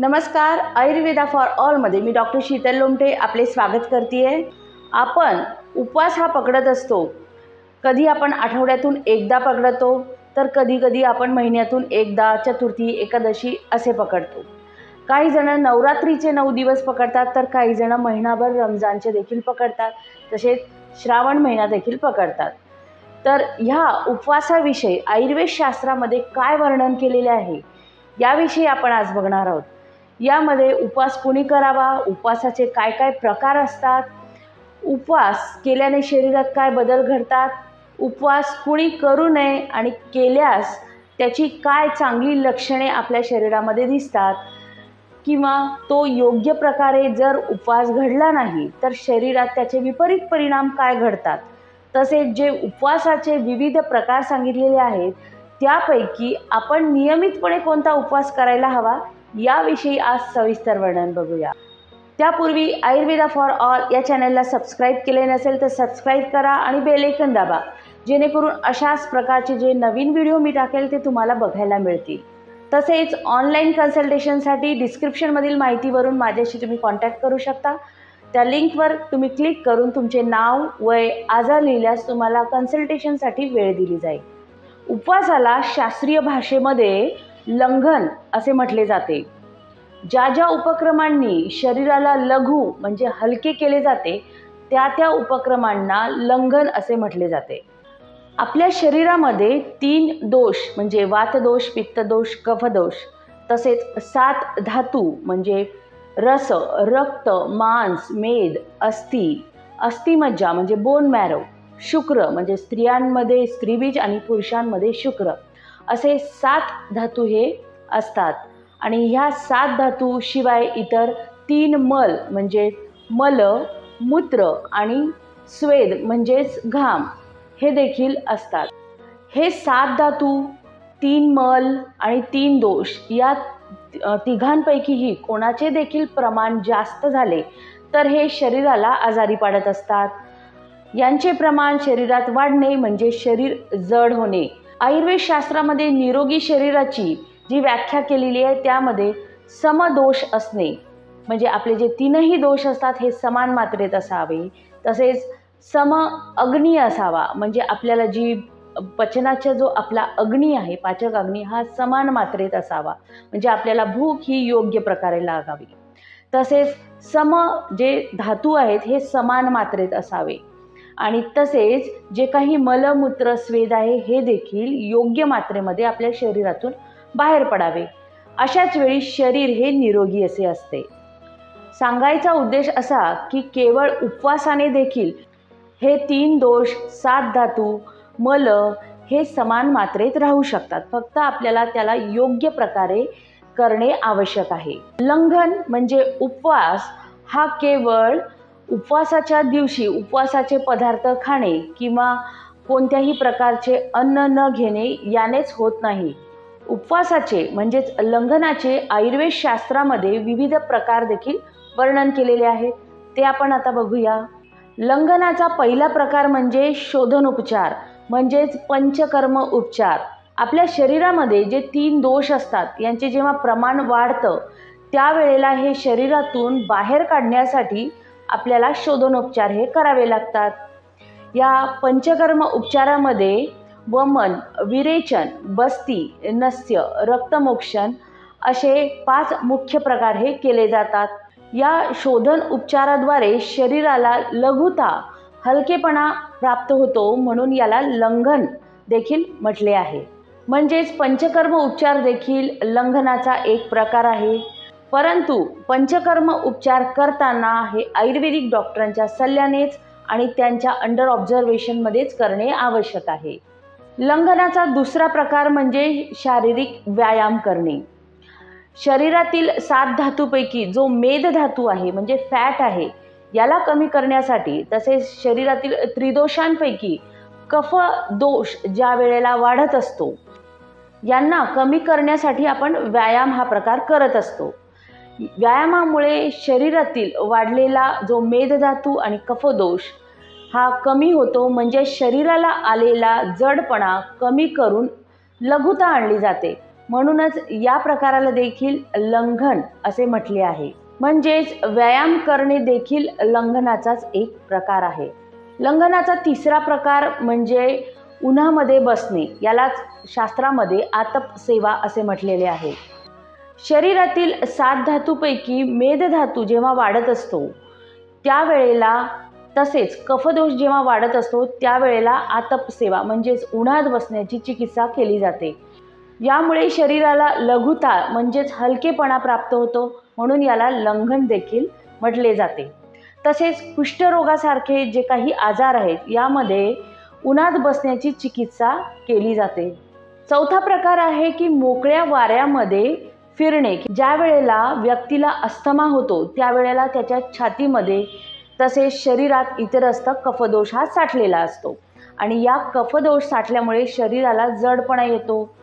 नमस्कार आयुर्वेदा फॉर ऑलमध्ये मी डॉक्टर शीतल लोमटे आपले स्वागत करते आहे आपण उपवास हा पकडत असतो. कधी आपण आठवड्यातून एकदा पकडतो तर कधी कधी आपण महिन्यातून एकदा चतुर्थी एकादशी असे पकडतो. काही जणं नवरात्रीचे नऊ दिवस पकडतात तर काही जणं महिनाभर रमजानचे देखील पकडतात तसेच श्रावण महिना देखील पकडतात. तर ह्या उपवासाविषयी आयुर्वेद शास्त्रामध्ये काय वर्णन केलेले आहे याविषयी आपण आज बघणार आहोत. यामध्ये उपवास कुणी करावा? उपवासाचे काय काय प्रकार असतात? उपवास केल्याने शरीरात काय बदल घडतात? उपवास कुणी करू नये आणि केल्यास त्याची काय चांगली लक्षणे आपल्या शरीरामध्ये दिसतात? किंवा तो योग्य प्रकारे जर उपवास घडला नाही तर शरीरात त्याचे विपरीत परिणाम काय घडतात? तसेच जे उपवासाचे विविध प्रकार सांगितलेले आहेत त्यापैकी आपण नियमितपणे कोणता उपवास करायला हवा? याविषयी आज सविस्तर वर्णन बघूया. त्यापूर्वी आयुर्वेदा फॉर ऑल या चॅनलला सबस्क्राईब केले नसेल तर सबस्क्राईब करा आणि बेलेकन दाबा. जेणेकरून अशाच प्रकारचे जे नवीन व्हिडिओ मी टाकेल ते तुम्हाला बघायला मिळतील. तसेच ऑनलाईन कन्सल्टेशनसाठी डिस्क्रिप्शनमधील माहितीवरून माझ्याशी तुम्ही कॉन्टॅक्ट करू शकता. त्या लिंकवर तुम्ही क्लिक करून तुमचे नाव वय आजार लिहिल्यास तुम्हाला कन्सल्टेशनसाठी वेळ दिली जाईल. उपवासाला शास्त्रीय भाषेमध्ये लंघन असे म्हटले जाते. ज्या ज्या उपक्रमांनी शरीराला लघु म्हणजे हलके केले जाते त्या त्या उपक्रमांना लंघन असे म्हटले जाते. आपल्या शरीरामध्ये तीन दोष म्हणजे वातदोष पित्तदोष कफदोष तसेच सात धातू म्हणजे रस रक्त मांस मेद अस्थि अस्थिमज्जा म्हणजे बोन मॅरो शुक्र म्हणजे स्त्रियांमध्ये स्त्रीबीज आणि पुरुषांमध्ये शुक्र. असे सात धातू हे असतात. आणि ह्या सात धातू शिवाय इतर तीन मल म्हणजे मल मूत्र आणि स्वेद म्हणजेच घाम हे देखील असतात. हे सात धातू तीन मल आणि तीन दोष या तिघांपैकीही कोणाचे देखील प्रमाण जास्त झाले तर हे शरीराला आजारी पाडत असतात. यांचे प्रमाण शरीरात वाढणे म्हणजे शरीर जड होणे आयुर्वेद शास्त्रामध्ये निरोगी शरीराची जी व्याख्या केलेली आहे त्यामध्ये समदोष असणे म्हणजे आपले जे तीनही दोष असतात हे समान मात्रेत असावे. तसेच सम अग्नी असावा म्हणजे आपल्याला जी पचनाचा जो आपला अग्नी आहे पाचक अग्नी हा समान मात्रेत असावा. म्हणजे आपल्याला भूक ही योग्य प्रकारे लागावी. तसेच सम जे धातू आहेत हे समान मात्रेत असावे. आणि तसेच जे काही मलमूत्र स्वेद आहे हे देखील योग्य मात्रेमध्ये आपल्या शरीरातून बाहेर पडावे. अशाच वेळी शरीर हे निरोगी असे असते. सांगायचा उद्देश असा की केवळ उपवासाने देखील हे तीन दोष सात धातू मल हे समान मात्रेत राहू शकतात. फक्त आपल्याला त्याला योग्य प्रकारे करणे आवश्यक आहे. लंघन म्हणजे उपवास हा केवळ उपवासाच्या दिवशी उपवासाचे पदार्थ खाणे किंवा कोणत्याही प्रकारचे अन्न न घेणे यानेच होत नाही. उपवासाचे म्हणजेच लंघनाचे आयुर्वेद शास्त्रामध्ये विविध प्रकार देखील वर्णन केलेले आहे ते आपण आता बघूया. लंघनाचा पहिला प्रकार म्हणजे शोधनोपचार म्हणजेच पंचकर्म उपचार. आपल्या शरीरामध्ये जे तीन दोष असतात यांचे जेव्हा प्रमाण वाढतं त्यावेळेला हे शरीरातून बाहेर काढण्यासाठी आपल्याला शोधनोपचार हे करावे लागतात. या पंचकर्म उपचारामध्ये वमन विरेचन बस्ती नस्य रक्तमोक्षण असे पाच मुख्य प्रकार हे केले जातात. या शोधन उपचाराद्वारे शरीराला लघुता हलकेपणा प्राप्त होतो म्हणून याला लंघन देखील म्हटले आहे. म्हणजेच पंचकर्म उपचार देखील लंघनाचा एक प्रकार आहे. परंतु पंचकर्म उपचार करताना हे आयुर्वेदिक डॉक्टरांच्या सल्ल्यानेच आणि त्यांच्या अंडर ऑब्झर्वेशनमध्येच करणे आवश्यक आहे. लंघनाचा दुसरा प्रकार म्हणजे शारीरिक व्यायाम करणे. शरीरातील सात धातूपैकी जो मेद धातू आहे म्हणजे फॅट आहे याला कमी करण्यासाठी तसेच शरीरातील त्रिदोषांपैकी कफ दोष ज्या वेळेला वाढत असतो यांना कमी करण्यासाठी आपण व्यायाम हा प्रकार करत असतो. व्यायामामुळे शरीरातील वाढलेला जो मेदधातू आणि कफदोष हा कमी होतो. म्हणजे शरीराला आलेला जडपणा कमी करून लघुता आणली जाते. म्हणूनच या प्रकाराला देखील लंघन असे म्हटले आहे. म्हणजेच व्यायाम करणे देखील लंघनाचाच एक प्रकार आहे. लंघनाचा तिसरा प्रकार म्हणजे उन्हामध्ये बसणे. यालाच शास्त्रामध्ये आतप सेवा असे म्हटलेले आहे. शरीरातील सात धातूपैकी मेदधातू जेव्हा वाढत असतो त्यावेळेला तसेच कफदोष जेव्हा वाढत असतो त्यावेळेला आतपसेवा म्हणजेच उन्हात बसण्याची चिकित्सा केली जाते. यामुळे शरीराला लघुता म्हणजेच हलकेपणा प्राप्त होतो म्हणून याला लंघन देखील म्हटले जाते. तसेच कुष्ठरोगासारखे जे काही आजार आहेत यामध्ये उन्हात बसण्याची चिकित्सा केली जाते. चौथा प्रकार आहे की मोकळ्या वाऱ्यामध्ये फिरणे ज्या वेळेला व्यक्तीला अस्थमा होतो त्यावेळेला त्याच्या छातीमध्ये तसेच शरीरात इतरस्त कफदोष हा साठलेला असतो. आणि या कफदोष साठल्यामुळे शरीराला जडपणा येतो.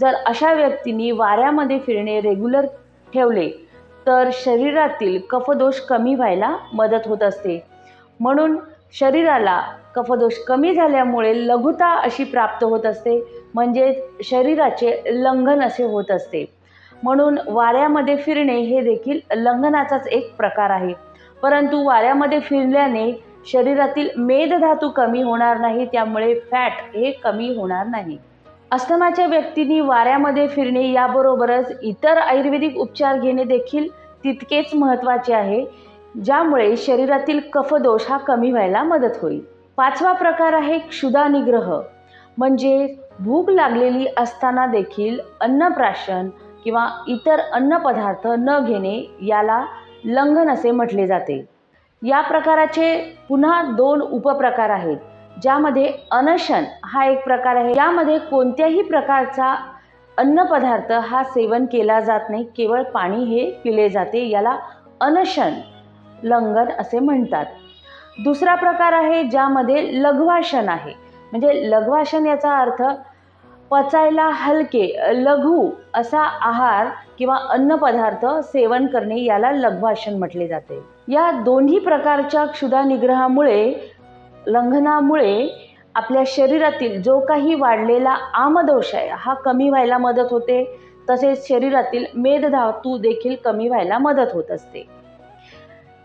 जर अशा व्यक्तींनी वाऱ्यामध्ये फिरणे रेग्युलर ठेवले तर शरीरातील कफदोष कमी व्हायला मदत होत असते. म्हणून शरीराला कफदोष कमी झाल्यामुळे लघुता अशी प्राप्त होत असते म्हणजे शरीराचे लंघन असे होत असते. म्हणून वाऱ्यामध्ये फिरणे हे देखील लंघनाचाच एक प्रकार आहे. परंतु वाऱ्यामध्ये फिरल्याने शरीरातील मेदधातू कमी होणार नाही त्यामुळे फॅट हे कमी होणार नाही. अस्थमाच्या व्यक्तींनी वाऱ्यामध्ये फिरणे याबरोबरच इतर आयुर्वेदिक उपचार घेणे देखील तितकेच महत्त्वाचे आहे ज्यामुळे शरीरातील कफदोष हा कमी व्हायला मदत होईल. पाचवा प्रकार आहे क्षुधा निग्रह म्हणजे भूक लागलेली असताना देखील अन्नप्राशन किंवा इतर अन्नपदार्थ न घेणे याला लंघन असे म्हटले जाते. या प्रकाराचे पुन्हा दोन उपप्रकार आहेत ज्यामध्ये अनशन हा एक प्रकार आहे. यामध्ये कोणत्याही प्रकारचा अन्नपदार्थ हा सेवन केला जात नाही केवळ पाणी हे पिले जाते याला अनशन लंघन असे म्हणतात. दुसरा प्रकार आहे ज्यामध्ये लघवाशन आहे. म्हणजे लघवाशन याचा अर्थ पचायला हलके लघु असा आहार किंवा अन्नपदार्थ सेवन करणे याला लघ्वाशन म्हटले जाते. या दोन्ही प्रकारच्या क्षुधानिग्रहामुळे लंघनामुळे आपल्या शरीरातील जो काही वाढलेला आमदोष आहे हा कमी व्हायला मदत होते. तसेच शरीरातील मेदधातू देखील कमी व्हायला मदत होत असते.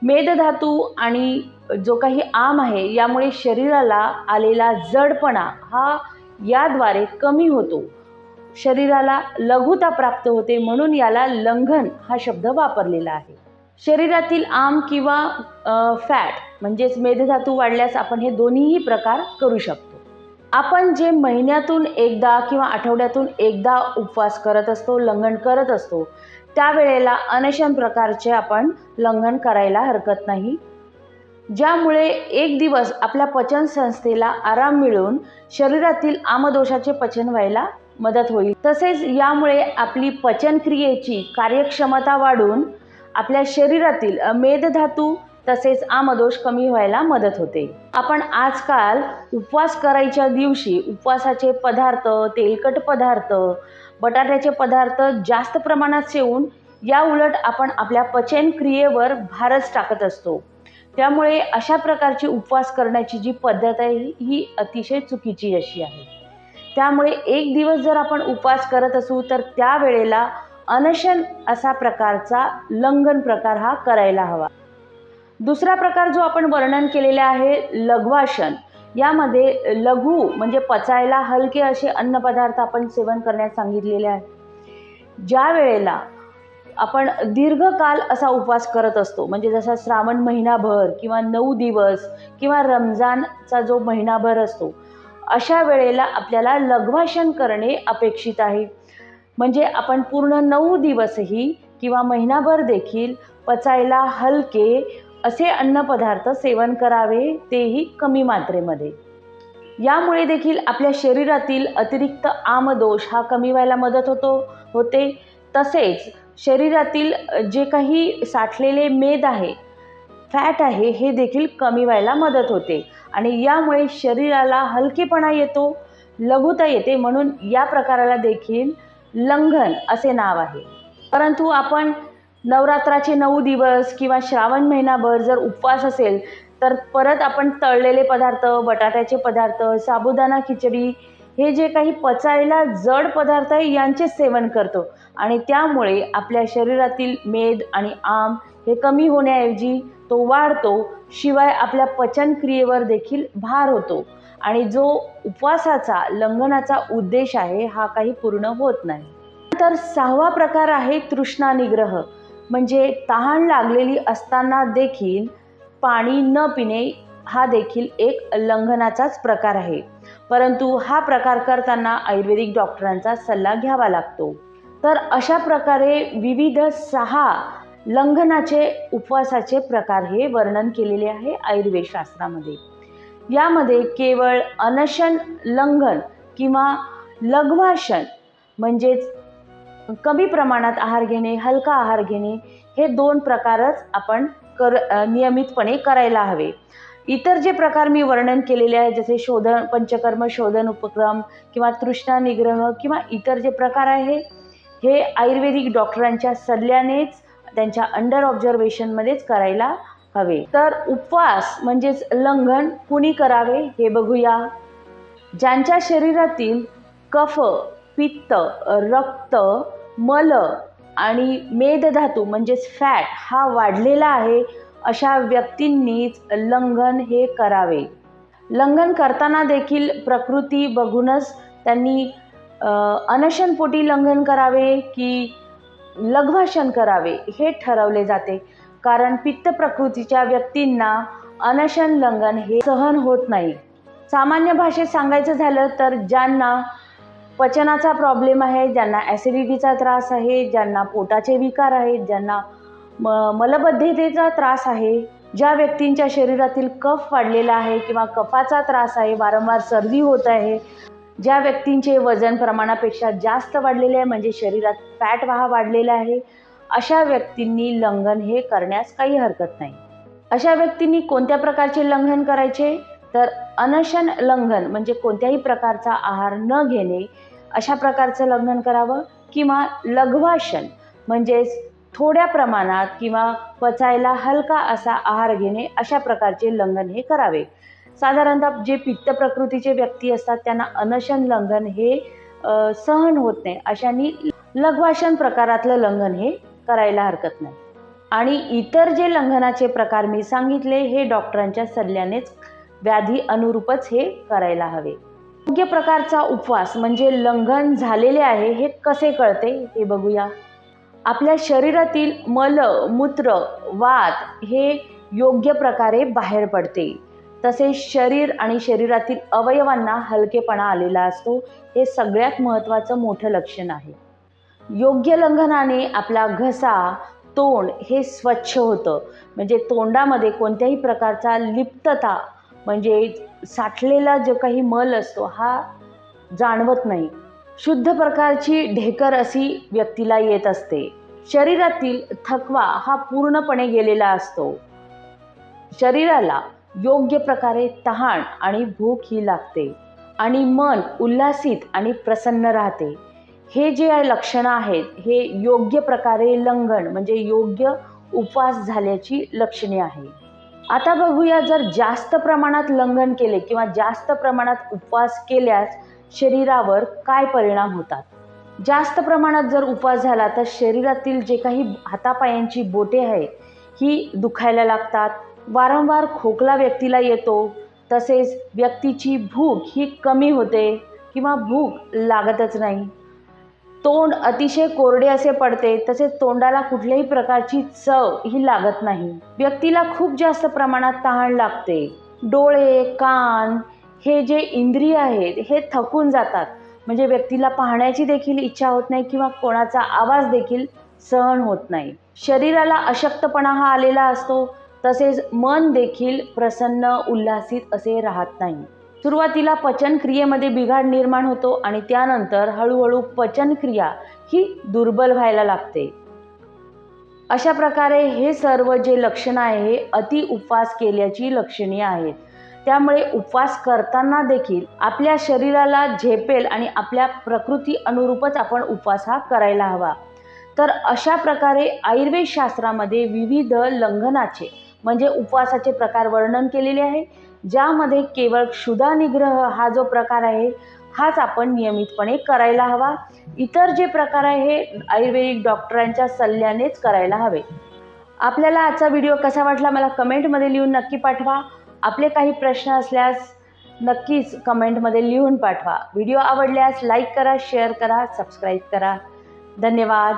मेदधातू आणि जो काही आम आहे यामुळे शरीराला आलेला जडपणा हा याद्वारे कमी होतो. शरीराला लघुता प्राप्त होते म्हणून याला लंघन हा शब्द वापरलेला आहे. शरीरातील आम किंवा फॅट म्हणजेच मेधधातू वाढल्यास आपण हे दोन्हीही प्रकार करू शकतो. आपण जे महिन्यातून एकदा किंवा आठवड्यातून एकदा उपवास करत असतो लंघन करत असतो त्यावेळेला अनशन प्रकारचे आपण लंघन करायला हरकत नाही. ज्यामुळे एक दिवस आपल्या पचन संस्थेला आराम मिळून शरीरातील आमदोषाचे पचन व्हायला मदत होईल. तसेच यामुळे आपली पचनक्रियेची कार्यक्षमता वाढून आपल्या शरीरातील मेदधातू तसेच आमदोष कमी व्हायला मदत होते. आपण आजकाल उपवास करायच्या दिवशी उपवासाचे पदार्थ तेलकट पदार्थ बटाट्याचे पदार्थ जास्त प्रमाणात सेवून या उलट आपण आपल्या पचनक्रियेवर भारच टाकत असतो. त्यामुळे अशा प्रकारची उपवास करण्याची जी पद्धत आहे ही अतिशय चुकीची अशी आहे. त्यामुळे एक दिवस जर आपण उपवास करत असू तर त्यावेळेला अनशन असा प्रकारचा लंघन प्रकार हा करायला हवा. दुसरा प्रकार जो आपण वर्णन केलेला आहे लघ्वाशन यामध्ये लघु म्हणजे पचायला हलके असे अन्नपदार्थ आपण सेवन करण्यास सांगितलेले आहे. ज्या वेळेला आपण दीर्घकाल असा उपवास करत असतो. म्हणजे जसा श्रावण महिनाभर किंवा नऊ दिवस किंवा रमजानचा जो महिनाभर असतो अशा वेळेला आपल्याला लघ्वाशन करणे अपेक्षित आहे. म्हणजे आपण पूर्ण नऊ दिवसही किंवा महिनाभर देखील पचायला हलके असे अन्नपदार्थ सेवन करावे तेही कमी मात्रेमध्ये. यामुळे देखील आपल्या शरीरातील अतिरिक्त आमदोष हा कमी व्हायला मदत होतो होते. तसेच शरीरातील जे काही साठलेले मेद आहे फॅट आहे हे देखील कमी व्हायला मदत होते. आणि यामुळे शरीराला हलकेपणा येतो लघुता येते म्हणून या प्रकाराला देखील लंघन असे नाव आहे. परंतु आपण नवरात्राचे नऊ दिवस किंवा श्रावण महिनाभर जर उपवास असेल तर परत आपण तळलेले पदार्थ बटाट्याचे पदार्थ साबुदाणा खिचडी हे जे काही पचायला जड पदार्थ आहे यांचे सेवन करतो. आणि त्यामुळे आपल्या शरीरातील मेद आणि आम हे कमी होण्याऐवजी तो वाढतो शिवाय आपल्या पचनक्रियेवर देखील भार होतो. आणि जो उपवासाचा लंघनाचा उद्देश आहे हा काही पूर्ण होत नाही. तर सहावा प्रकार आहे तृष्णा निग्रह म्हणजे तहान लागलेली असताना देखील पाणी न पिणे हा देखील एक लंघनाचाच प्रकार आहे. परंतु हा प्रकार करताना आयुर्वेदिक डॉक्टरांचा सल्ला घ्यावा लागतो. तर अशा प्रकारे विविध सहा लंघनाचे उपवासाचे प्रकार हे वर्णन केलेले आहे आयुर्वेद शास्त्रामध्ये. यामध्ये केवळ अनशन लंघन किंवा लघ्वाशन म्हणजेच कमी प्रमाणात आहार घेणे हलका आहार घेणे हे दोन प्रकारच आपण कर नियमितपणे करायला हवे. इतर जे प्रकार मी वर्णन केलेले आहे जसे शोधन पंचकर्म शोधन उपक्रम किंवा तृष्णा निग्रह किंवा इतर जे प्रकार आहे हे आयुर्वेदिक डॉक्टरांच्या सल्ल्यानेच त्यांच्या अंडर ऑब्झर्वेशनमध्येच करायला हवे. तर उपवास म्हणजेच लंघन कुणी करावे हे बघूया. ज्यांच्या शरीरातील कफ पित्त रक्त मल आणि मेदधातू म्हणजेच फॅट हा वाढलेला आहे अशा व्यक्तींनीच लंघन हे करावे. लंघन करताना देखील प्रकृती बघूनच त्यांनी अनशनपोटी लंघन करावे की लघ्वाशन करावे हे ठरवले जाते. कारण पित्त प्रकृतीच्या व्यक्तींना अनशन लंघन हे सहन होत नाही. सामान्य भाषेत सांगायचं झालं तर ज्यांना पचनाचा प्रॉब्लेम आहे ज्यांना ॲसिडिटीचा त्रास आहे ज्यांना पोटाचे विकार आहेत ज्यांना म मलबद्धतेचा त्रास आहे ज्या व्यक्तींच्या शरीरातील कफ वाढलेला आहे किंवा कफाचा त्रास आहे वारंवार सर्दी होत आहे ज्या व्यक्तींचे वजन प्रमाणापेक्षा जास्त वाढलेले आहे म्हणजे शरीरात फॅट वाहा वाढलेला आहे अशा व्यक्तींनी लंघन हे करण्यास काही हरकत नाही. अशा व्यक्तींनी कोणत्या प्रकारचे लंघन करायचे? तर अनशन लंघन म्हणजे कोणत्याही प्रकारचा आहार न घेणे अशा प्रकारचं लंघन करावं किंवा लघ्वाशन म्हणजेच थोड्या प्रमाणात किंवा पचायला हलका असा आहार घेणे अशा प्रकारचे लंघन हे करावे. साधारणतः जे पित्त प्रकृतीचे व्यक्ती असतात त्यांना अनशन लंघन हे सहन होत नाही. अशांनी लघ्वाशन प्रकारातलं लंघन हे करायला हरकत नाही. आणि इतर जे लंघनाचे प्रकार मी सांगितले हे डॉक्टरांच्या सल्ल्यानेच व्याधी अनुरूपच हे करायला हवे. योग्य प्रकारचा उपवास म्हणजे लंघन झालेले आहे हे कसे कळते? हे बघूया. आपल्या शरीरातील मल मूत्र वात हे योग्य प्रकारे बाहेर पडते. तसेच शरीर आणि शरीरातील अवयवांना हलकेपणा आलेला असतो हे सगळ्यात महत्त्वाचं मोठं लक्षण आहे. योग्य लंघनाने आपला घसा तोंड हे स्वच्छ होतं. म्हणजे तोंडामध्ये कोणत्याही प्रकारचा लिप्तता म्हणजे साठलेला जो काही मल असतो हा जाणवत नाही. शुद्ध प्रकारची ढेकर अशी व्यक्तीला येत असते. शरीरातील थकवा हा पूर्णपणे गेलेला असतो. शरीराला योग्य प्रकारे तहान आणि भूक ही लागते आणि मन उल्हासित आणि प्रसन्न राहते. हे जे लक्षणं आहेत हे योग्य प्रकारे लंघन म्हणजे योग्य उपवास झाल्याची लक्षणे आहे. आता बघूया जर जास्त प्रमाणात लंघन केले किंवा जास्त प्रमाणात उपवास केल्यास शरीरावर काय परिणाम होतात? जास्त प्रमाणात जर उपवास झाला तर शरीरातील जे काही हातापायांची बोटे आहे ही दुखायला लागतात. वारंवार खोकला व्यक्तीला येतो. तसेच व्यक्तीची भूक ही कमी होते किंवा भूक लागतच नाही. तोंड अतिशय कोरडे असे पडते तसेच तोंडाला कुठल्याही प्रकारची चव ही लागत नाही. व्यक्तीला खूप जास्त प्रमाणात तहान लागते. डोळे कान हे जे इंद्रिय आहेत हे थकून जातात. म्हणजे व्यक्तीला पाहण्याची देखील इच्छा होत नाही किंवा कोणाचा आवाज देखील सहन होत नाही. शरीराला अशक्तपणा हा आलेला असतो तसेच मन देखील प्रसन्न उल्हासित असे राहत नाही. सुरुवातीला पचनक्रियेमध्ये बिघाड निर्माण होतो आणि त्यानंतर हळूहळू पचनक्रिया ही दुर्बल व्हायला लागते. अशा प्रकारे हे सर्व जे लक्षणं आहे हे अति उपवास केल्याची लक्षणे आहेत. त्यामुळे उपवास करताना देखील आपल्या शरीराला झेपेल आणि आपल्या प्रकृती अनुरूपच आपण उपवास हा करायला हवा. तर अशा प्रकारे आयुर्वेद शास्त्रामध्ये विविध लंघनाचे म्हणजे उपवासाचे प्रकार वर्णन केलेले आहे ज्यामध्ये केवळ क्षुधा निग्रह हा जो प्रकार आहे हाच आपण नियमितपणे करायला हवा. इतर जे प्रकार आहे हे आयुर्वेदिक डॉक्टरांच्या सल्ल्यानेच करायला हवे. आपल्याला आजचा व्हिडिओ कसा वाटला मला कमेंटमध्ये लिहून नक्की पाठवा. आपले काही प्रश्न असल्यास नक्कीच कमेंटमध्ये लिहून पाठवा. व्हिडिओ आवडल्यास लाईक करा शेअर करा सबस्क्राईब करा. धन्यवाद.